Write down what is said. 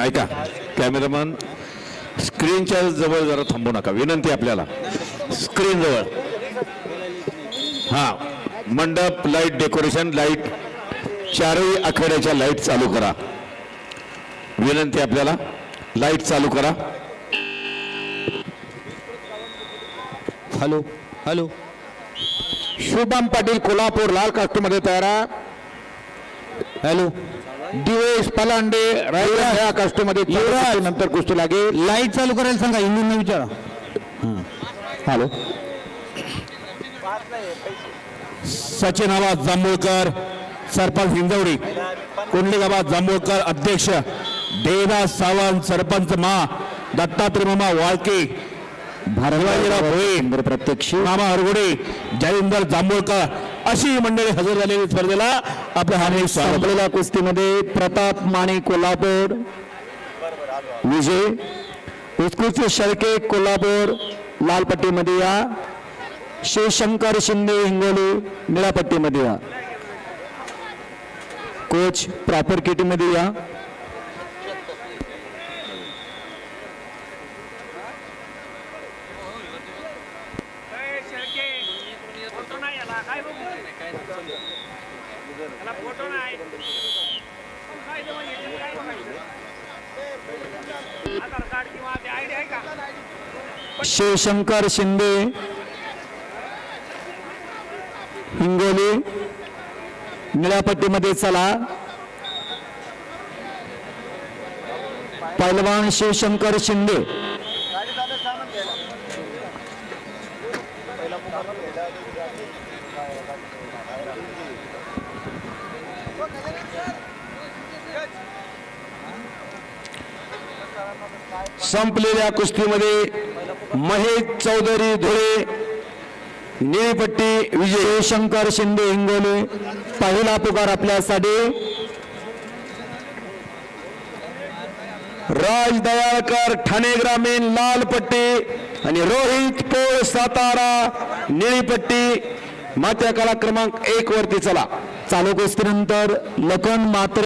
ऐका कॅमेरामन स्क्रीनच्या जवळ जरा थांबू नका. विनंती आपल्याला. स्क्रीन जवळ. हा मंडप लाइट डेकोरेशन लाइट चारही आखाड्याच्या लाइट चालू करा. विनंती आपल्याला. लाइट चालू करा. हॅलो हॅलो शुभम पाटील कोल्हापूर लाल कास्टमध्ये तयार आहे. हॅलो दिवेश पलांडे रायगड या कास्टमध्ये युवराज. नंतर कुस्ती लागेल लाइट चालू करायला सांगा इंजिन विचारा. हॅलो. सचिन आवाज जांभूळकर सरपंच हिंजवडी. कुंडली गावात जांभूळकर अध्यक्ष. देवदास सावंत सरपंच मा दत्तात्रय मामा वाळके. शिवाजीराव भोये प्रत्यक्ष. मामा हरगुडे जयंदर जांभूळकर. अशी मंडळी हजर झालेली स्पर्धेला आपल्या हार्दिक स्वागत. कुस्तीमध्ये प्रताप माने कोल्हापूर. विजय. उत्कृष्ट शेळके कोल्हापूर लालपट्टीमध्ये या. शिवशंकर शिंदे हिंगोली निळापट्टीमध्ये या. कोच प्रॉपर किटीमध्ये या ए, शेळके, फोटो नाही याला काय बघू? फोटो नाही. काय म्हणजे काय बघायचं? आधार कार्ड किंवा ते आयडी आहे का? शिवशंकर शिंदे हिंगोली निळ्यापट्टीमध्ये चला. पैलवान शिवशंकर शिंदे. संपलेल्या कुस्तीमध्ये महेश चौधरी धुळे निळपट्टी विजय शंकर शिंदे हिंगोले. पहिला पुकार आपल्यासाठी. राज दयाळकर ठाणे ग्रामीण लाल पट्टी आणि रोहित पोळ सातारा निळीपट्टी. मात्या कला क्रमांक एक वरती चला. चालू कुस्तीनंतर लखन मात्र